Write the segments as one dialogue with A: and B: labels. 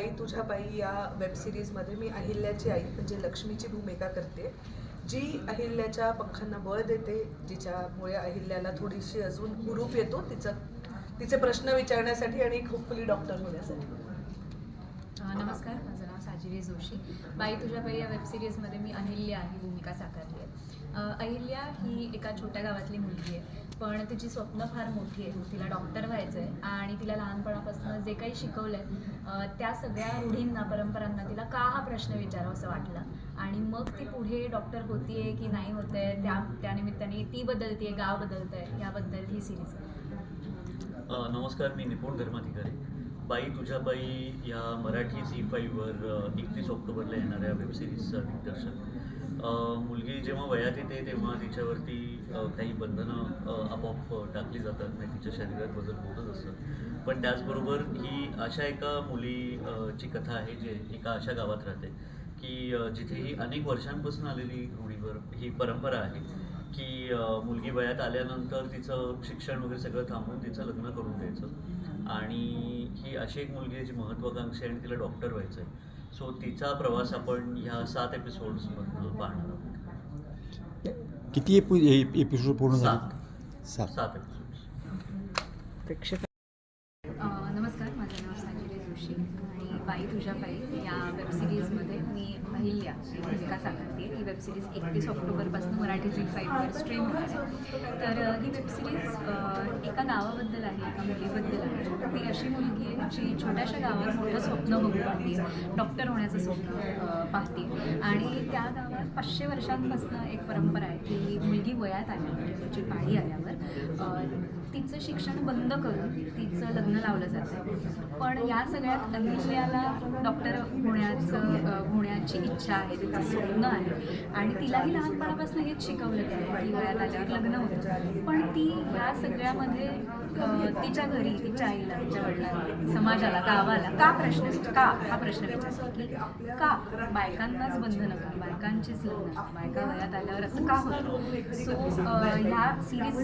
A: बाई तुझ्या बाई या वेबसिरीजमध्ये मी अहिल्याची आई म्हणजे लक्ष्मीची भूमिका करते. जी अहिल्याच्या पंखांना बळ देते जिच्यामुळे अहिल्याला थोडीशी अजून हुरूप येतो तिचं तिचे प्रश्न विचारण्यासाठी आणि होपफुली डॉक्टर होण्यासाठी.
B: नमस्कार. माझं नाव साजिरी जोशी. बाई तुझ्या बाई या वेबसिरीजमध्ये मी अहिल्या ही भूमिका साकारली आहे. अहिल्या ही एका छोट्या गावातली मुलगी आहे. पण तिची स्वप्न फार मोठी आहे. तिला डॉक्टर व्हायचं आहे आणि तिला लहानपणापासून जे काही शिकवलं आहे त्या सगळ्या रूढींना परंपरांना तिला का हा प्रश्न विचारावा असं वाटलं? आणि मग ती पुढे डॉक्टर होतीये की नाही होत आहे त्या त्यानिमित्ताने ती बदलते गाव बदलतं आहे याबद्दल ही सिरीज आहे
C: नमस्कार. मी निपुण धर्माधिकारी. बाई तुझ्या बाई या मराठी झी फाईव्हवर एकतीस ऑक्टोबरला येणाऱ्या वेबसिरीजचं दिग्दर्शन. मुलगी जेव्हा वयात येते तेव्हा तिच्यावरती काही बंधनं आपोआप टाकली जातात. नाही तिच्या शरीरात बदल होतच असतात. पण त्याचबरोबर ही अशा एका मुली ची कथा आहे जे एका अशा गावात राहते की जिथे ही अनेक वर्षांपासून आलेली रूढीवर ही परंपरा आहे की मुलगी वयात आल्यानंतर तिचं शिक्षण वगैरे सगळं थांबवून तिचं लग्न करून द्यायचं. आणि ही अशी एक मुलगी आहे जी महत्त्वाकांक्षी आहे आणि तिला डॉक्टर व्हायचं आहे सो तिचा प्रवास आपण ह्या सात एपिसोड्समधनं पाहणार आहोत.
D: किती एपिसोड पूर्ण
C: सात.
D: सात.
B: अ, नमस्कार. माझं नाव साजिरी जोशी आणि बाई तुझ्या बाई या वेबसिरीजमध्ये मी अहिल्या ही भूमिका साकारते. ही वेबसिरीज एकतीस ऑक्टोबरपासून मराठी झी फाईव्हवर स्ट्रीम होणार आहे. तर ही वेबसिरीज एका गावाबद्दल आहे एका मुलीबद्दल आहे. ती अशी मुलगी आहे जी छोट्याशा गावात मोठं स्वप्न बघू पाहते डॉक्टर होण्याचं स्वप्न पाहते. आणि त्या गावात पाचशे वर्षांपासून एक परंपरा आहे की मुलगी वयात आल्यावर म्हणजे तिची पाळी आल्यावर तिचं शिक्षण बंद करून तिचं लग्न लावलं जातं. पण या सगळ्यात अहिल्याला डॉक्टर होण्याचं होण्याची इच्छा आहे तिचं स्वप्न आहे. आणि तिलाही लहानपणापासून हेच शिकवलं गेलं की वयात आल्यावर लग्न होतं. पण ती या सगळ्यामध्ये तिच्या घरी तिच्या आईला तिच्या वडिलांना समाजाला गावाला का प्रश्न का हा प्रश्न विचारतो की का बायकांनाच बंधनं का बायकांचीच लग्न? बायका वयात आल्यावर असं का होतं? सो ह्या सिरीज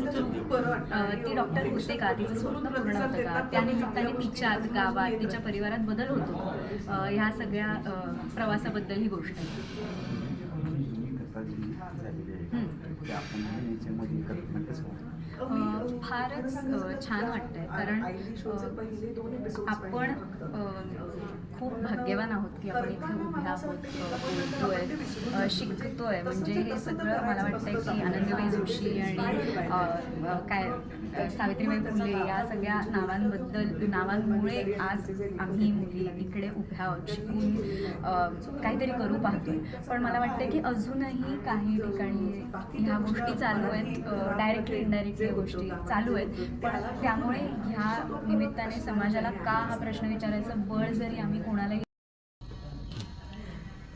B: ती डॉक्टर होते का? तिचं स्वप्न पूर्ण होतं का? त्यानिमित्ताने तिच्यात गावात तिच्या परिवारात बदल होतो? ह्या सगळ्या प्रवासाबद्दल ही गोष्ट आहे. फारच छान वाटतंय. कारण आपण खूप भाग्यवान आहोत की आपण इथे उभे आहोत बोलतोय शिकतोय. म्हणजे हे सगळं मला वाटतं की आनंदीबाई जोशी आणि काय सावित्रीबाई फुले या सगळ्या नावांबद्दल नावांमुळे आज आम्ही मुली इकडे उभ्या आहोत शिकून काहीतरी करू पाहतोय. पण मला वाटतं की अजूनही काही ठिकाणी ह्या गोष्टी चालू आहेत डायरेक्टली इनडायरेक्टली गोष्टी चालू आहेत. पण त्यामुळे ह्या निमित्ताने समाजाला का हा प्रश्न विचारायचं? बळ जरी आम्ही कोणालाही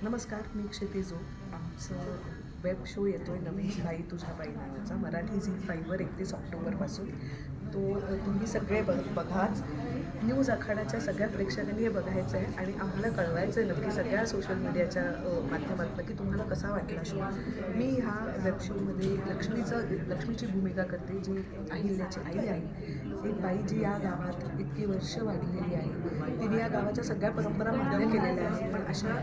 A: नमस्कार मी क्षितिजो आमचं वेब शो आहे नवीन बाई तुझ्या बाई नावाचा मराठी झी फाईव्हवर एकतीस ऑक्टोबरपासून. तो तुम्ही सगळे बघ बघाच. न्यूज आखाड्याच्या सगळ्या प्रेक्षकांनी हे बघायचं आहे आणि आम्हाला कळवायचं आहे नक्की सगळ्या सोशल मीडियाच्या माध्यमातून की तुम्हाला कसा वाटला शो मी ह्या वेब शोमध्ये लक्ष्मीचं लक्ष्मीची भूमिका करते जी अहिल्याची आई आहे. एक बाई जी या गावात इतकी वर्ष वाढलेली आहे. तिने या गावाच्या सगळ्या परंपरा मान्य केलेल्या आहेत. पण अशा